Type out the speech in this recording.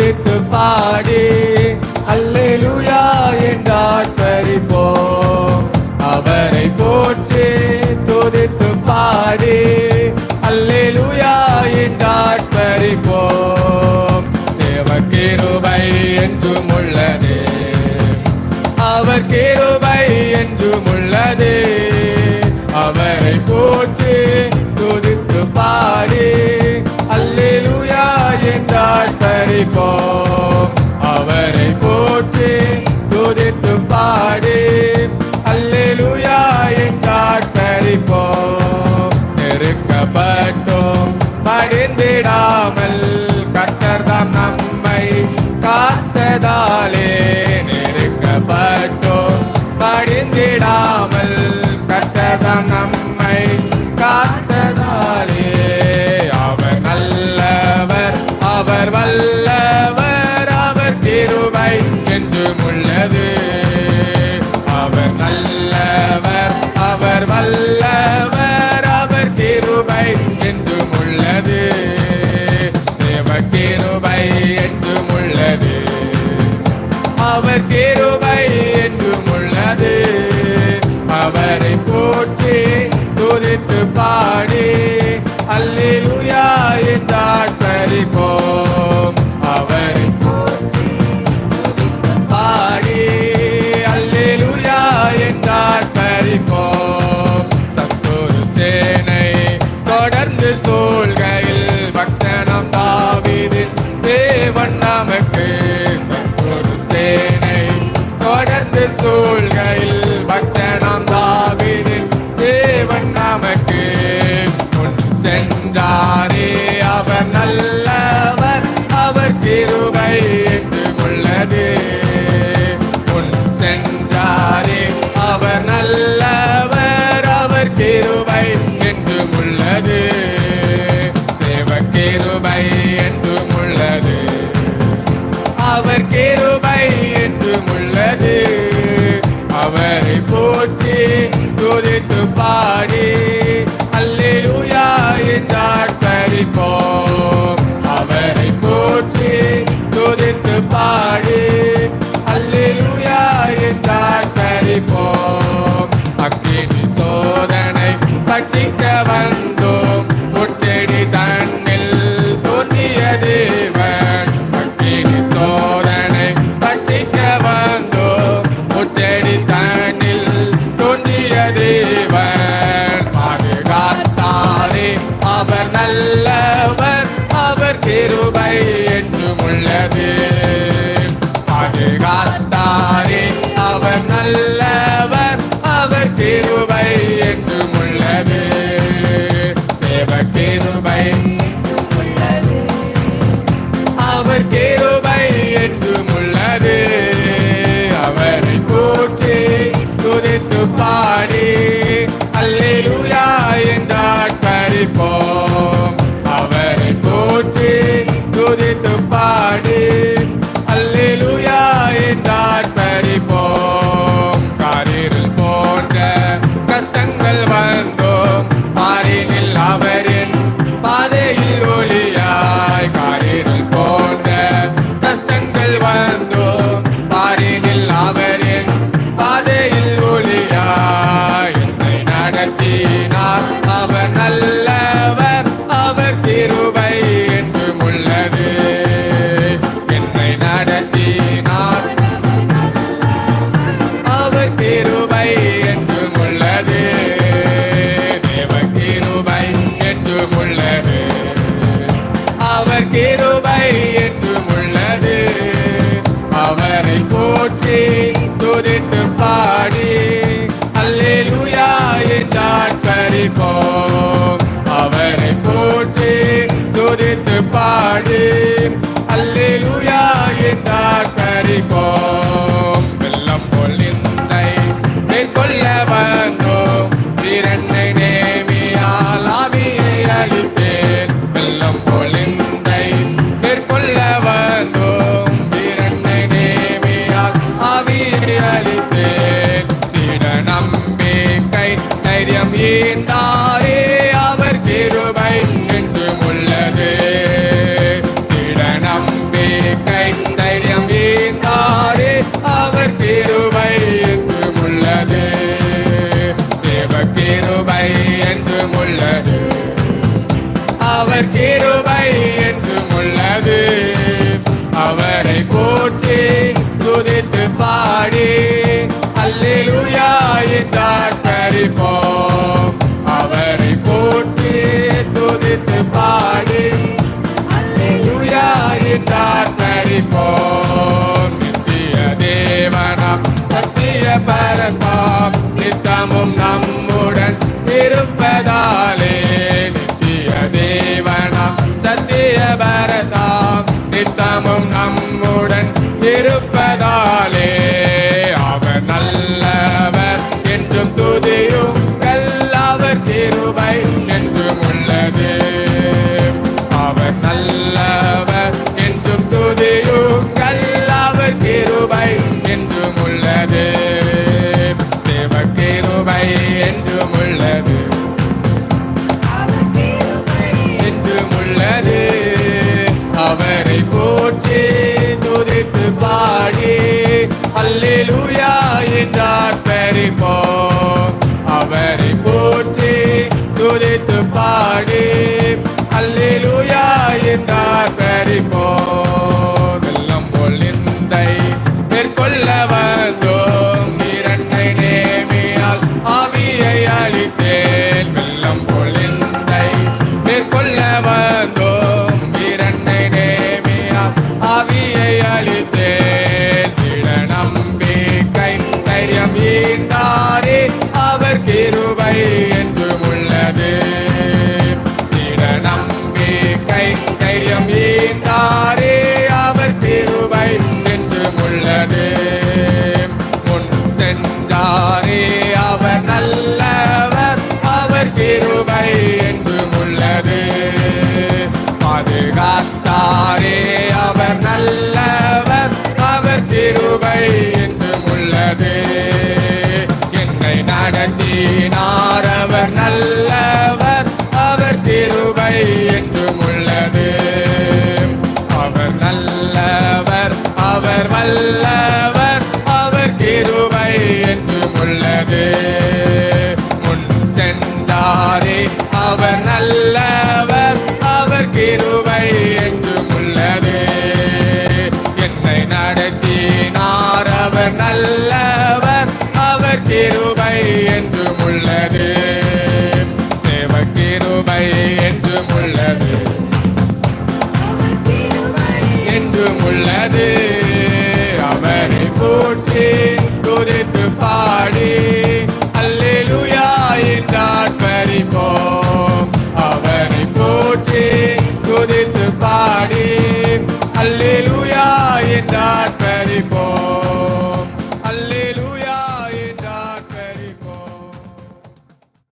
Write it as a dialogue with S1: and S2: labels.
S1: துதித்து பாடி. அல்லேலூயா என்றார்ப்பரிப்போம் அவரை போற்றி துதித்து பாடி. அல்லேலூயா என்றார்ப்பரிப்போம் தேவ கிருபை என்றும் உள்ளது அவர் கிருபை என்றும் உள்ளது அவரை போற்றி துதித்து பாடி. அல்லேலூயா என்றால் துதிப்போம் அவரை போற்றி துதித்து பாடி. அல்லேலூயா என்றால் பறிப்போம் நெருக்கப்பட்டோம் மடிந்திடாமல் கட்டர்தாம் நம்மை காத்ததாலே. நெருக்கப்பட்டோம் மடிந்திடாமல் கட்டதாம் நம்மை காத்ததாலே. அவர் நல்லவர் அவர் வல்ல என்றும் உள்ளது தேவ கிருபை என்றும் உள்ளது அவர் கிருபை என்றும் உள்ளது அவரை போற்றி துதித்து பாடி அல்லேலூயா என்றால் பறிப்போம் before. நடத்தினார் அவர் நல்லவர் அவர் திருவை என்றும் உள்ளது என்னை நடத்தினார். அவர் திருவை என்றும் உள்ளது தேவ கிருபை என்றும் உள்ளது அவர் கிருபை என்றும் உள்ளது அவரை போற்றி துதித்து பாடி Jacob. துதித்து பாடி. அல்லேலூயா என்றார் தரிப்போம். அவரை போற்றி துதித்து பாடி. அல்லேலூயா என்றார் தரிப்போம். நித்திய தேவனம் சத்திய பரமாம் நித்தமும் நம் பாடி. அல்லேலூயா என்றார் பெரிப்போம் வெள்ளம் போல் நிந்தை மேற்கொள்ளவர் நல்லவர் அவர் திருவை என்றும் உள்ளது. என்னை நடத்தினார் அவர் நல்லவர் அவர் திருவை என்றும் உள்ளது. அவர் நல்லவர் அவர் வல்லவர் அவர் திருவை என்றும் உள்ளது. முன் சென்றாரே அவர் அவர் நல்லவர் அவர் கிருபை என்றும் உள்ளது தேவ கிருபை என்றும் உள்ளது என்றும் உள்ளது அவரை போற்றி துதித்து பாடி